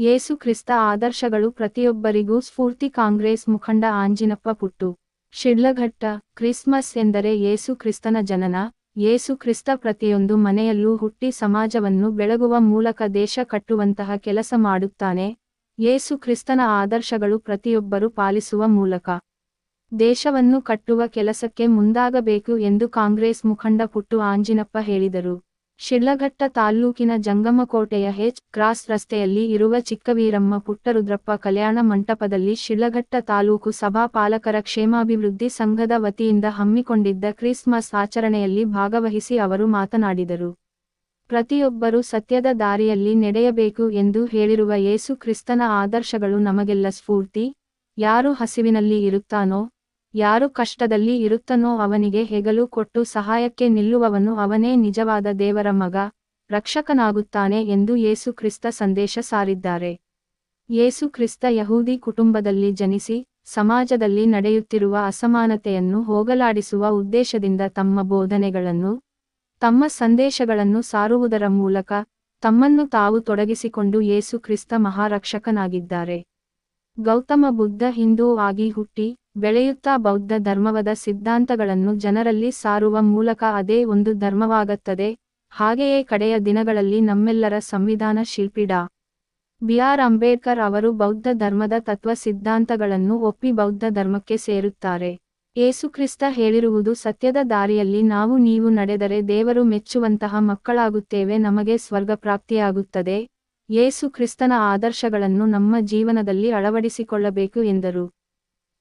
ಯೇಸು ಕ್ರಿಸ್ತ ಆದರ್ಶಗಳು ಪ್ರತಿಯೊಬ್ಬರಿಗೂ ಸ್ಫೂರ್ತಿ ಕಾಂಗ್ರೆಸ್ ಮುಖಂಡ ಆಂಜಿನಪ್ಪ ಪುಟ್ಟು. ಶಿಡ್ಲಘಟ್ಟ, ಕ್ರಿಸ್ಮಸ್ ಎಂದರೆ ಯೇಸು ಕ್ರಿಸ್ತನ ಜನನ, ಯೇಸು ಕ್ರಿಸ್ತ ಪ್ರತಿಯೊಂದು ಮನೆಯಲ್ಲೂ ಹುಟ್ಟಿ ಸಮಾಜವನ್ನು ಬೆಳಗುವ ಮೂಲಕ ದೇಶ ಕಟ್ಟುವಂತಹ ಕೆಲಸ ಮಾಡುತ್ತಾನೆ. ಯೇಸು ಕ್ರಿಸ್ತನ ಆದರ್ಶಗಳು ಪ್ರತಿಯೊಬ್ಬರು ಪಾಲಿಸುವ ಮೂಲಕ. ದೇಶವನ್ನು ಕಟ್ಟುವ ಕೆಲಸಕ್ಕೆ ಮುಂದಾಗಬೇಕು ಎಂದು ಕಾಂಗ್ರೆಸ್ ಮುಖಂಡ ಪುಟ್ಟು ಆಂಜಿನಪ್ಪ ಹೇಳಿದರು. ಶಿಡ್ಲಘಟ್ಟ ತಾಲ್ಲೂಕಿನ ಜಂಗಮಕೋಟೆಯ ಹೆಚ್ ಕ್ರಾಸ್ ರಸ್ತೆಯಲ್ಲಿ ಇರುವ ಚಿಕ್ಕವೀರಮ್ಮ ಪುಟ್ಟರುದ್ರಪ್ಪ ಕಲ್ಯಾಣ ಮಂಟಪದಲ್ಲಿ ಶಿಡ್ಲಘಟ್ಟ ತಾಲೂಕು ಸಭಾ ಪಾಲಕರ ಕ್ಷೇಮಾಭಿವೃದ್ಧಿ ಸಂಘದ ವತಿಯಿಂದ ಹಮ್ಮಿಕೊಂಡಿದ್ದ ಕ್ರಿಸ್ಮಸ್ ಆಚರಣೆಯಲ್ಲಿ ಭಾಗವಹಿಸಿ ಅವರು ಮಾತನಾಡಿದರು. ಪ್ರತಿಯೊಬ್ಬರೂ ಸತ್ಯದ ದಾರಿಯಲ್ಲಿ ನಡೆಯಬೇಕು ಎಂದು ಹೇಳಿರುವ ಯೇಸು ಕ್ರಿಸ್ತನ ಆದರ್ಶಗಳು ನಮಗೆಲ್ಲ ಸ್ಫೂರ್ತಿ. ಯಾರು ಹಸಿವಿನಲ್ಲಿ ಇರುತ್ತಾನೋ ಯಾರು ಕಷ್ಟದಲ್ಲಿ ಇರುತ್ತನೋ ಅವನಿಗೆ ಹೆಗಲು ಕೊಟ್ಟು ಸಹಾಯಕ್ಕೆ ನಿಲ್ಲುವವನು ಅವನೇ ನಿಜವಾದ ದೇವರ ಮಗ, ರಕ್ಷಕನಾಗುತ್ತಾನೆ ಎಂದು ಯೇಸು ಕ್ರಿಸ್ತ ಸಂದೇಶ ಸಾರಿದ್ದಾರೆ. ಯೇಸು ಕ್ರಿಸ್ತ ಯಹೂದಿ ಕುಟುಂಬದಲ್ಲಿ ಜನಿಸಿ, ಸಮಾಜದಲ್ಲಿ ನಡೆಯುತ್ತಿರುವ ಅಸಮಾನತೆಯನ್ನು ಹೋಗಲಾಡಿಸುವ ಉದ್ದೇಶದಿಂದ ತಮ್ಮ ಬೋಧನೆಗಳನ್ನು, ತಮ್ಮ ಸಂದೇಶಗಳನ್ನು ಸಾರುವುದರ ಮೂಲಕ ತಮ್ಮನ್ನು ತಾವು ತೊಡಗಿಸಿಕೊಂಡು ಯೇಸು ಕ್ರಿಸ್ತ ಮಹಾರಕ್ಷಕನಾಗಿದ್ದಾರೆ. ಗೌತಮ ಬುದ್ಧ ಹಿಂದೂ ಆಗಿ ಹುಟ್ಟಿ, ಬೆಳೆಯುತ್ತಾ ಬೌದ್ಧ ಧರ್ಮವದ ಸಿದ್ಧಾಂತಗಳನ್ನು ಜನರಲ್ಲಿ ಸಾರುವ ಮೂಲಕ ಅದೇ ಒಂದು ಧರ್ಮವಾಗುತ್ತದೆ. ಹಾಗೆಯೇ ಕಡೆಯ ದಿನಗಳಲ್ಲಿ ನಮ್ಮೆಲ್ಲರ ಸಂವಿಧಾನ ಶಿಲ್ಪಿ ಡಾ. ಬಿಆರ್ ಅಂಬೇಡ್ಕರ್ ಅವರು ಬೌದ್ಧ ಧರ್ಮದ ತತ್ವ ಸಿದ್ಧಾಂತಗಳನ್ನು ಒಪ್ಪಿ ಬೌದ್ಧ ಧರ್ಮಕ್ಕೆ ಸೇರುತ್ತಾರೆ. ಏಸುಕ್ರಿಸ್ತ ಹೇಳಿರುವುದು ಸತ್ಯದ ದಾರಿಯಲ್ಲಿ ನಾವು ನೀವು ನಡೆದರೆ ದೇವರು ಮೆಚ್ಚುವಂತಹ ಮಕ್ಕಳಾಗುತ್ತೇವೆ, ನಮಗೆ ಸ್ವರ್ಗ ಪ್ರಾಪ್ತಿಯಾಗುತ್ತದೆ ಯೇಸು ಕ್ರಿಸ್ತನ ಆದರ್ಶಗಳನ್ನು ನಮ್ಮ ಜೀವನದಲ್ಲಿ ಅಳವಡಿಸಿಕೊಳ್ಳಬೇಕು ಎಂದರು.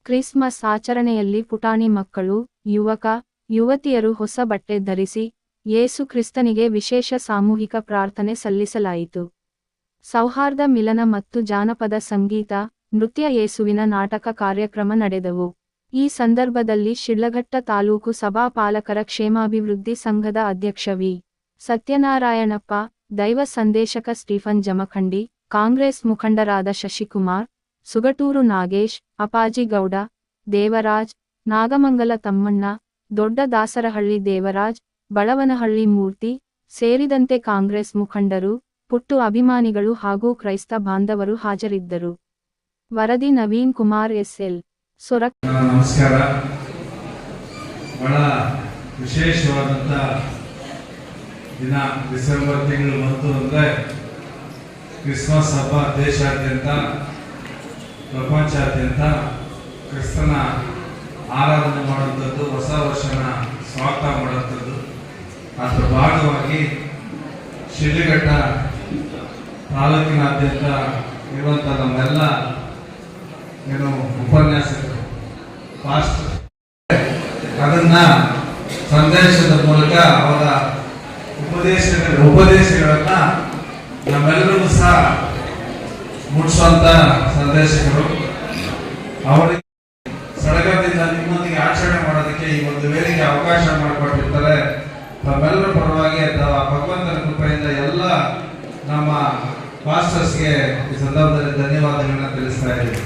ಕ್ರಿಸ್ಮಸ್ ಆಚರಣೆಯಲ್ಲಿ ಪುಟಾಣಿ ಮಕ್ಕಳು, ಯುವಕ, ಯುವತಿಯರು ಹೊಸ ಬಟ್ಟೆ ಧರಿಸಿ ಯೇಸು ಕ್ರಿಸ್ತನಿಗೆ ವಿಶೇಷ ಸಾಮೂಹಿಕ ಪ್ರಾರ್ಥನೆ ಸಲ್ಲಿಸಲಾಯಿತು. ಸೌಹಾರ್ದ ಮಿಲನ ಮತ್ತು ಜಾನಪದ ಸಂಗೀತ, ನೃತ್ಯ ಯೇಸುವಿನ ನಾಟಕ ಕಾರ್ಯಕ್ರಮ ನಡೆದವು. ಈ ಸಂದರ್ಭದಲ್ಲಿ ಶಿಳ್ಳಘಟ್ಟ ತಾಲೂಕು ಸಭಾಪಾಲಕರ ಕ್ಷೇಮಾಭಿವೃದ್ಧಿ ಸಂಘದ ಅಧ್ಯಕ್ಷ ವಿ. ಸತ್ಯನಾರಾಯಣಪ್ಪ ದೈವ ಸಂದೇಶಕ ಸ್ಟೀಫನ್ ಜಮಖಂಡಿ, ಕಾಂಗ್ರೆಸ್ ಮುಖಂಡರಾದ ಶಶಿಕುಮಾರ್, ಸುಗಟೂರು ನಾಗೇಶ್ ಅಪಾಜಿಗೌಡ ದೇವರಾಜ್, ನಾಗಮಂಗಲ ತಮ್ಮಣ್ಣ, ದೊಡ್ಡ ದಾಸರಹಳ್ಳಿ ದೇವರಾಜ್, ಬಳವನಹಳ್ಳಿ ಮೂರ್ತಿ, ಸೇರಿದಂತೆ ಕಾಂಗ್ರೆಸ್ ಮುಖಂಡರು, ಪುಟ್ಟು ಅಭಿಮಾನಿಗಳು ಹಾಗೂ ಕ್ರೈಸ್ತ ಬಾಂಧವರು ಹಾಜರಿದ್ದರು. ವರದಿ ನವೀನ್ ಕುಮಾರ್ ಎಸ್ಎಲ್. ನಮಸ್ಕಾರ. ಬಹಳ ವಿಶೇಷವಾದಂಥ ದಿನ ಡಿಸೆಂಬರ್ ತಿಂಗಳು ಬಂತು ಅಂದರೆ ಕ್ರಿಸ್ಮಸ್ ಹಬ್ಬ ದೇಶಾದ್ಯಂತ, ಪ್ರಪಂಚಾದ್ಯಂತ ಕ್ರಿಸ್ತನ ಆರಾಧನೆ ಮಾಡುವಂಥದ್ದು, ಹೊಸ ವರ್ಷನ ಸ್ವಾಗತ ಮಾಡುವಂಥದ್ದು. ಅದರ ಭಾಗವಾಗಿ ಶಿಡ್ಲಘಟ್ಟ ತಾಲೂಕಿನಾದ್ಯಂತ ಇರುವಂಥ ನಮ್ಮೆಲ್ಲ ಏನು ಉಪನ್ಯಾಸಕರು ಫಾಸ್ಟ್ ಅದನ್ನು ಸಂದೇಶದ ಮೂಲಕ ಅವರ ಉಪದೇಶಗಳ, ಉಪದೇಶಗಳನ್ನ ನಮ್ಮೆಲ್ಲರೂ ಸಹ ಮುಟ್ಟಿಸುವಂತ ಸಂದೇಶಗಳು. ಅವರಿಗೆ ಸಡಗರದಿಂದ ನಿಮ್ಮೊಂದಿಗೆ ಆಚರಣೆ ಮಾಡೋದಕ್ಕೆ ಈ ಒಂದು ವೇಳೆಗೆ ಅವಕಾಶ ಮಾಡಿಕೊಟ್ಟಿರ್ತಾರೆ. ತಮ್ಮೆಲ್ಲರ ಪರವಾಗಿ ಅಥವಾ ಭಗವಂತನ ಕೃಪೆಯಿಂದ ಎಲ್ಲ ನಮ್ಮ ಮಾಸ್ಟರ್ಸ್ಗೆ ಈ ಸಂದರ್ಭದಲ್ಲಿ ಧನ್ಯವಾದಗಳನ್ನ ತಿಳಿಸ್ತಾ ಇದ್ದೀವಿ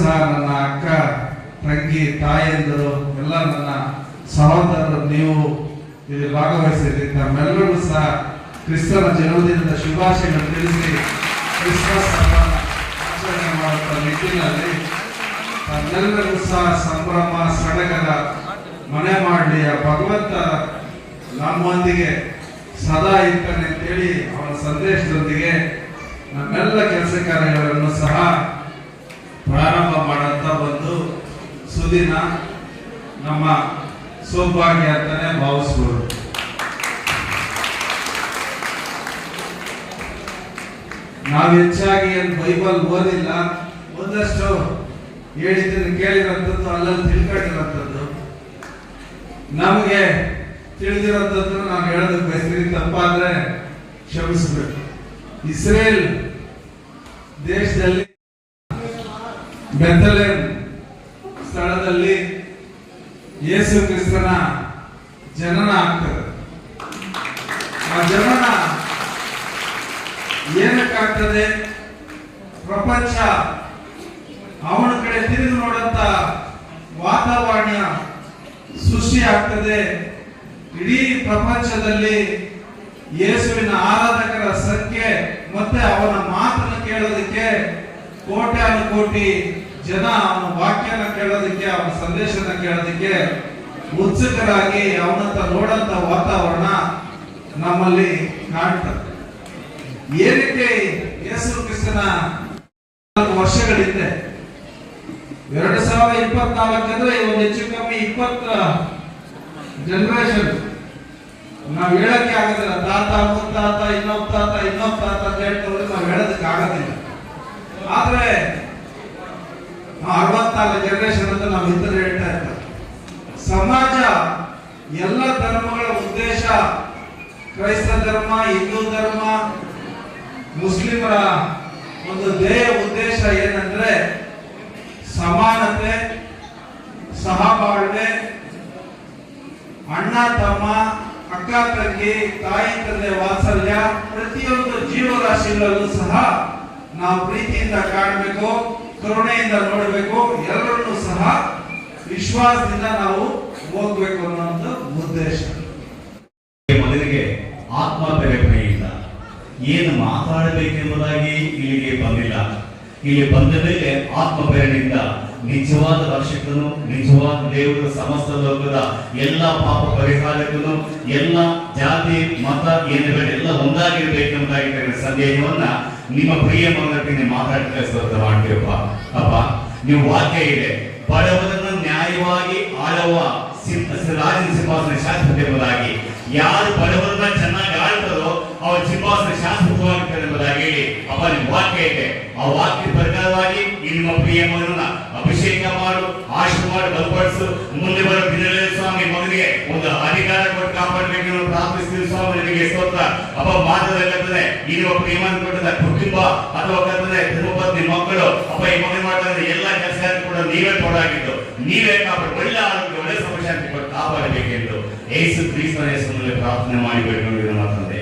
ಸಹ ನನ್ನ ಅಕ್ಕ, ತಂಗಿ ತಾಯಿಯಂದರು ಎಲ್ಲ ನನ್ನ ಸಹೋದರರು, ನೀವು ಇಲ್ಲಿ ಭಾಗವಹಿಸಿದ್ರಿ. ತಮ್ಮೆಲ್ಲರೂ ಸಹ ಕ್ರಿಸ್ತನ ಜನ್ಮದಿನದ ಶುಭಾಶಯಗಳನ್ನು ತಿಳಿಸಿ ಕ್ರಿಸ್ಮಸ್ ಆಚರಣೆ ಮಾಡುವ ನಿಟ್ಟಿನಲ್ಲಿ ತಮ್ಮೆಲ್ಲರೂ ಸಹ ಸಂಭ್ರಮ, ಸಡಗರ, ಮನೆ ಮಾಡಲಿ. ಆ ಭಗವಂತ ನಮ್ಮೊಂದಿಗೆ ಸದಾ ಇರ್ತಾನೆ ಅಂತೇಳಿ ಅವನ ಸಂದೇಶದೊಂದಿಗೆ ನಮ್ಮೆಲ್ಲ ಕೆಲಸ ಕಾರ್ಯಗಳನ್ನು ಸಹ ಪ್ರಾರಂಭ ಮಾಡಂತ ಒಂದು ಸುದಿನ ನಮ್ಮ ಸೌಭಾಗ್ಯ ಅಂತಾನೆ ಭಾವಿಸ್ಬೋದು ನಾವು ಹೆಚ್ಚಾಗಿ ಏನು ಬೈಬಲ್ ಓದಿಲ್ಲ, ಒಂದಷ್ಟು ಹೇಳಿದ್ದನ್ನು ಕೇಳಿರೋಂಥದ್ದು ಅಲ್ಲಲ್ಲಿ ತಿಳ್ಕೊಂಡಿರೋಂಥದ್ದು. ನಮಗೆ ತಿಳಿದಿರೋಂಥದ್ದು ನಾವು ಹೇಳೋದಕ್ಕೆ ಬಯಸ್ತೀನಿ ತಪ್ಪಾದ್ರೆ ಕ್ಷಮಿಸಬೇಕು. ಇಸ್ರೇಲ್ ದೇಶದಲ್ಲಿ ಬೆತ್ತಲೆ ಸ್ಥಳದಲ್ಲಿ ಯೇಸು ಕ್ರಿಸ್ತನ ಜನನ ಆಗ್ತದೆ ಆ ಜನನ ಏನಕ್ಕಾಗ್ತದೆ ಪ್ರಪಂಚ ಅವನ ಕಡೆ ತಿರುಗಿ ನೋಡಂತ ವಾತಾವರಣ ಸೃಷ್ಟಿ ಆಗ್ತದೆ. ಇಡೀ ಪ್ರಪಂಚದಲ್ಲಿ ಯೇಸುವಿನ ಆರಾಧಕರ ಸಂಖ್ಯೆ ಮತ್ತೆ ಅವನ ಮಾತನ್ನು ಕೇಳೋದಕ್ಕೆ ಕೋಟ್ಯಾನು ಕೋಟಿ ಜನ ಅವನ ವಾಕ್ಯನ ಕೇಳೋದಕ್ಕೆ, ಅವನ ಸಂದೇಶನ ಕೇಳೋದಕ್ಕೆ ಉತ್ಸುಕರಾಗಿ ಅವನತ್ತ ನೋಡಂತ ವಾತಾವರಣ ನಮ್ಮಲ್ಲಿ ಅಂದ್ರೆ ಒಂದು ಹೆಚ್ಚು ಕಮ್ಮಿ ಇಪ್ಪತ್ತ ಜನರೇಷನ್ ನಾವ್ ಹೇಳಕ್ಕೆ ಆಗೋದಿಲ್ಲ. ತಾತ, ಮುತ್ತಾತ, ಇನ್ನೊಬ್ಬ ತಾತ ಇನ್ನೊಬ್ಬ ತಾತ ಅಂತ ಹೇಳ್ಕೊಂಡ್ರೆ ನಾವ್ ಹೇಳೋದಕ್ಕೆ ಆಗೋದಿಲ್ಲ. ಆದ್ರೆ ಅರವತ್ನಾಲ್ಕು ಜನರೇಷನ್ ಅಂತ ನಾವು ಇತರ ಹೇಳ್ತಾ ಇರ್ತಾರೆ ಸಮಾಜ, ಎಲ್ಲ ಧರ್ಮಗಳ ಉದ್ದೇಶ ಕ್ರೈಸ್ತ ಧರ್ಮ, ಹಿಂದೂ ಧರ್ಮ, ಮುಸ್ಲಿಮರ ಒಂದು ಧ್ಯೇಯ ಉದ್ದೇಶ ಏನಂದ್ರೆ ಸಮಾನತೆ ಸಹಬಾಳ್ವೆ, ಅಣ್ಣ, ತಮ್ಮ, ಅಕ್ಕ, ತಂಗಿ, ತಾಯಿ, ತಂದೆ, ವಾತ್ಸಲ್ಯ ಪ್ರತಿಯೊಂದು ಜೀವರಾಶಿಗಳಲ್ಲೂ ಸಹ ನಾವು ಪ್ರೀತಿಯಿಂದ ಕಾಣಬೇಕು, ಕರುಣೆಯಿಂದ ನೋಡಬೇಕು, ಎಲ್ಲರನ್ನೂ ಸಹ ವಿಶ್ವಾಸದಿಂದ ನಾವು ಹೋಗ್ಬೇಕು ಅನ್ನೋ ಉದ್ದೇಶ. ಮೊದಲಿಗೆ ಆತ್ಮಪ್ರೇರಣೆ ಇಲ್ಲ ಏನು ಮಾತಾಡಬೇಕೆಂಬುದಾಗಿ ಇಲ್ಲಿಗೆ ಬಂದಿಲ್ಲ. ಇಲ್ಲಿ ಬಂದ ಮೇಲೆ ಆತ್ಮಪ್ರೇರಣೆಯಿಂದ ನಿಜವಾದ ರಕ್ಷಕನು, ನಿಜವಾದ ದೇವರ ಸಮಸ್ತ ಲೋಕದ ಎಲ್ಲ ಪಾಪ ಪರಿಹಾರಕನು, ಎಲ್ಲ ಜಾತಿ, ಮತ ಏನುಗಳೆಲ್ಲ ಒಂದಾಗಿರ್ಬೇಕೆಂಬುದಾಗಿ ಸಂದೇಶವನ್ನ ನಿಮ್ಮ ಪ್ರಿಯ ಮಗನಿಗೆ ಮಾತಾಡ್ತಾ ಸ್ವಂತ ಮಾಡ್ತೀರಪ್ಪ. ಅಪ್ಪ, ನೀವು ವಾಕ್ಯ ಇದೆ ಬಡವರನ್ನು ನ್ಯಾಯವಾಗಿ ಆಳುವ ರಾಜನ ಸಿಂಹಾಸನ ಎಂಬುದಾಗಿ ಯಾರು ಬಡವರನ್ನ ಚೆನ್ನಾಗಿ ಆಳ್ತಾರೋ ಅವ್ರ ಸಿಂಹಾಸನ ಶಾಶ್ವತವಾಗಿರ್ತಾರೆ ಎಂಬುದಾಗಿ ಹೇಳಿ ನಿಮ್ಮ ವಾಕ್ಯ ಇದೆ ಆ ವಾಕ್ಯ ಪ್ರಕಾರವಾಗಿ ನಿಮ್ಮ ಪ್ರಿಯ ಮಗನನ್ನ ಅಭಿಷೇಕ ಮಾಡು, ಆಶೀರ್ವಾದ ಬಲಪಡಿಸು. ಮುಂದೆ ಬರೋ ದಿನಗಳಲ್ಲಿ ಸ್ವಾಮಿ ಮಗನಿಗೆ ಒಂದು ಅಧಿಕಾರ ಕೊಟ್ಟು ಕಾಪಾಡಬೇಕು ಪ್ರಾರ್ಥಿಸ್ತೀವಿ ಸ್ವಾಮಿ ನಿಮಗೆ ಸ್ತೋತ್ರ. ಅಪ್ಪ ಮಾತದಲ್ಲೇ ಇರುವ ನಿಮ್ಮ ಪ್ರೇಮನ್ನು ಕೊಟ್ಟದ ಕುಟುಂಬ ಅಥವಾ ಕರ್ತದೆ ಧರ್ಮಪತ್ನಿ ಮಕ್ಕಳು, ಅಪ್ಪ ಈ ಮಗನ ಮಾಡ್ತಾರೆ ಎಲ್ಲ ಕೆಲಸ ಕೂಡ ನೀವೇ ಕೊಡಾಗಿದ್ದು ನೀವೇ ಕಾಪಾಡಿ, ಒಳ್ಳೆ ಆರೋಗ್ಯ, ಒಳ್ಳೆ ಸಮಶಾಂತಿ ಕೊಟ್ಟು ಕಾಪಾಡಬೇಕೆಂದು ಯೇಸು ಕ್ರಿಸ್ತನ ಹೆಸರಿನಲ್ಲಿ ಪ್ರಾರ್ಥನೆ ಮಾಡಿ ಬೇಡ್ಕೊಂಡಿರೋ ಮಾತಂದೆ